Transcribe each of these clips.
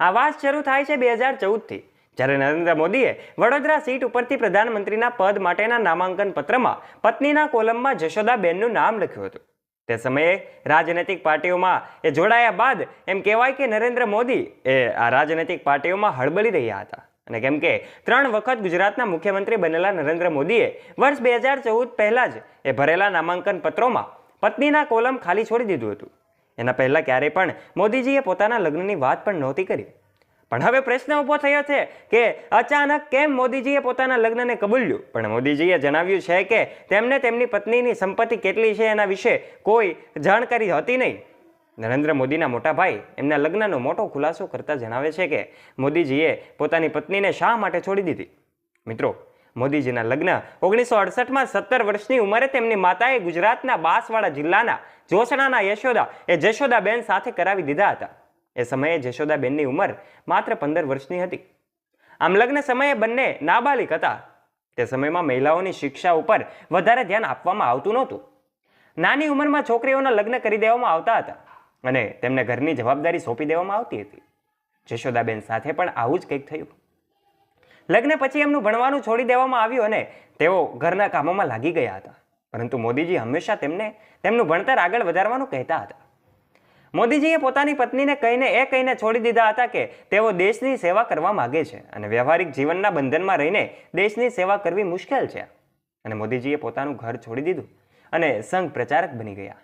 આ વાત શરૂ થાય છે બે હજાર ચૌદથી. જ્યારે નરેન્દ્ર મોદીએ વડોદરા સીટ ઉપરથી પ્રધાનમંત્રીના પદ માટેના નામાંકન પત્રમાં પત્નીના કોલમમાં જશોદાબેનનું નામ લખ્યું હતું. તે સમયે રાજનૈતિક પાર્ટીઓમાં એ જોડાયા બાદ એમ કહેવાય કે નરેન્દ્ર મોદી એ આ રાજનૈતિક પાર્ટીઓમાં હળબળી રહ્યા હતા. અને કેમ કે ત્રણ વખત ગુજરાતના મુખ્યમંત્રી બનેલા નરેન્દ્ર મોદીએ વર્ષ બે હજાર ચૌદ પહેલાં જ એ ભરેલા નામાંકન પત્રોમાં પત્નીના કોલમ ખાલી છોડી દીધું હતું. એના પહેલાં ક્યારેય પણ મોદીજીએ પોતાના લગ્નની વાત પણ નહોતી કરી. પણ હવે પ્રશ્ન ઊભો થયો છે કે અચાનક કેમ મોદીજીએ પોતાના લગ્નને કબૂલ્યું? પણ મોદીજીએ જણાવ્યું છે કે તેમને તેમની પત્નીની સંપત્તિ કેટલી છે એના વિશે કોઈ જાણકારી હતી નહીં. નરેન્દ્ર મોદીના મોટા ભાઈ એમના લગ્નનો મોટો ખુલાસો કરતા જણાવે છે કે મોદીજીએ પોતાની પત્નીને શા માટે છોડી દીધી? મિત્રો મોદીજીના લગ્ન. ઓગણીસો અડસઠમાં સત્તર વર્ષની ઉંમરે તેમની માતાએ ગુજરાતના બાંસવાડા જિલ્લાના જોશણાના યશોદા એ જશોદાબેન સાથે કરાવી દીધા હતા. એ સમયે જશોદાબેનની ઉંમર માત્ર પંદર વર્ષની હતી. આમ લગ્ન સમયે બંને નાબાલિક હતા. તે સમયમાં મહિલાઓની શિક્ષા ઉપર વધારે ધ્યાન આપવામાં આવતું નહોતું. નાની ઉંમરમાં છોકરીઓના લગ્ન કરી દેવામાં આવતા હતા અને તેમને ઘરની જવાબદારી સોંપી દેવામાં આવતી હતી. જશોદાબેન સાથે પણ આવું જ કંઈક થયું. લગ્ન પછી એમનું ભણવાનું છોડી દેવામાં આવ્યું અને તેઓ ઘરના કામોમાં લાગી ગયા હતા. પરંતુ મોદીજી હંમેશા તેમને તેમનું ભણતર આગળ વધારવાનું કહેતા હતા. મોદીજીએ પોતાની પત્નીને કહીને એ કહીને છોડી દીધા હતા કે તેઓ દેશની સેવા કરવા માગે છે અને વ્યવહારિક જીવનના બંધનમાં રહીને દેશની સેવા કરવી મુશ્કેલ છે. અને મોદીજીએ પોતાનું ઘર છોડી દીધું અને સંઘ પ્રચારક બની ગયા.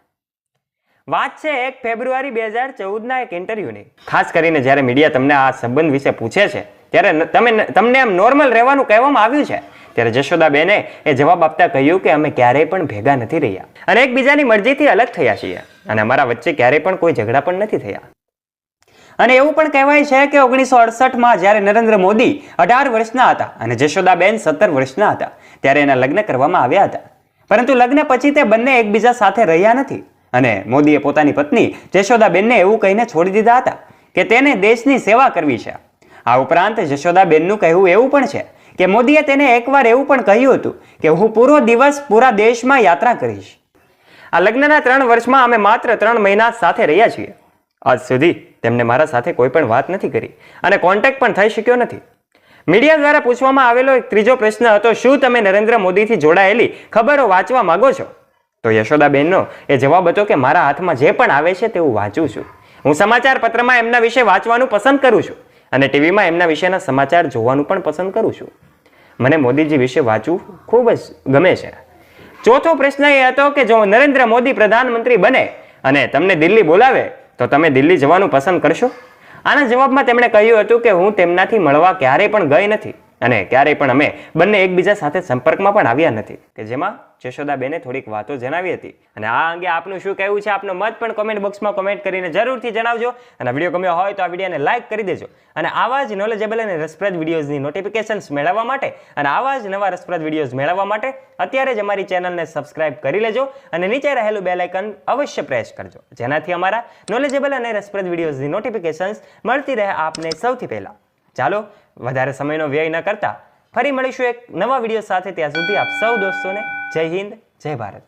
વાત છે એક ફેબ્રુઆરી બે હજાર ચૌદના એક ઇન્ટરવ્યૂની ખાસ કરીને જ્યારે મીડિયા તમને આ સંબંધ વિશે પૂછે છે ત્યારે તમે તમને આમ નોર્મલ રહેવાનું કહેવામાં આવ્યું છે. ત્યારે જશોદાબેને એ જવાબ આપતા કહ્યું કે અમે ક્યારેય પણ ભેગા નથી રહ્યા. અને એકબીજાની મરજીથી અલગ થયા છીએ. અને અમારા વચ્ચે ક્યારેય પણ કોઈ ઝઘડા પણ નથી થયા. અને એવું પણ કહેવાય છે કે ઓગણીસો અડસઠમાં જ્યારે નરેન્દ્ર મોદી અઢાર વર્ષના હતા અને જશોદાબેન સત્તર વર્ષના હતા, ત્યારે એના લગ્ન કરવામાં આવ્યા હતા. પરંતુ લગ્ન પછી તે બંને એકબીજા સાથે રહ્યા નથી. અને મોદીએ પોતાની પત્ની જશોદાબેનને એવું કહીને છોડી દીધા હતા કે તેને દેશની સેવા કરવી છે. આ ઉપરાંત જશોદાબેનનું કહેવું એવું પણ છે કે મોદીએ તેને એકવાર એવું પણ કહ્યું હતું કે હું પૂરો દિવસ પૂરા દેશમાં યાત્રા કરીશ. આ લગ્નના ત્રણ વર્ષમાં અમે માત્ર ત્રણ મહિના સાથે રહ્યા છીએ. આજ સુધી તેમને મારા સાથે કોઈ પણ વાત નથી કરી અને કોન્ટેક્ટ પણ થઈ શક્યો નથી. મીડિયા દ્વારા પૂછવામાં આવેલો એક ત્રીજો પ્રશ્ન હતો, શું તમે નરેન્દ્ર મોદીથી જોડાયેલી ખબરો વાંચવા માંગો છો? તો યશોદાબેનનો એ જવાબ હતો કે મારા હાથમાં જે પણ આવે છે તે હું વાંચું છું. હું સમાચાર પત્રમાં એમના વિશે વાંચવાનું પસંદ કરું છું. અને ટીવીમાં એમના વિશેના સમાચાર જોવાનું પણ પસંદ કરું છું. મને મોદીજી વિશે વાંચવું ખૂબ જ ગમે છે. ચોથો પ્રશ્ન એ હતો કે જો નરેન્દ્ર મોદી પ્રધાનમંત્રી બને અને તમને દિલ્હી બોલાવે, તો તમે દિલ્હી જવાનું પસંદ કરશો? આના જવાબમાં તેમણે કહ્યું હતું કે હું તેમનાથી મળવા ક્યારેય પણ ગઈ નથી. અને ક્યારેય પણ અમે બંને એકબીજા સાથે સંપર્કમાં પણ આવ્યા નથી. કે જેમાં જશોદાબેને થોડીક વાતો જણાવી હતી. અને આ અંગે આપનું શું કહેવું છે આપનો મત પણ કોમેન્ટ બોક્સમાં કોમેન્ટ કરીને જરૂરથી જણાવજો. અને વીડિયો ગમ્યો હોય તો આ વિડીયોને લાઇક કરી દેજો. અને આવા જ નોલેજેબલ અને રસપ્રદ વિડીયોઝની નોટિફિકેશન્સ મેળવવા માટે અને આવા જ નવા રસપ્રદ વિડીયોઝ મેળવવા માટે અત્યારે જ અમારી ચેનલને સબસ્ક્રાઇબ કરી લેજો અને નીચે રહેલું બેલ આઇકન અવશ્ય પ્રેસ કરજો. જેનાથી અમારા નોલેજેબલ અને રસપ્રદ વિડીયોઝની નોટિફિકેશન્સ મળતી રહે આપને સૌથી પહેલા. ચાલો વધારે સમયનો વ્યય ન કરતા ફરી મળીશું એક નવા વીડિયો સાથે ત્યાં સુધી આપ સૌ દોસ્તોને જય હિન્દ, જય ભારત.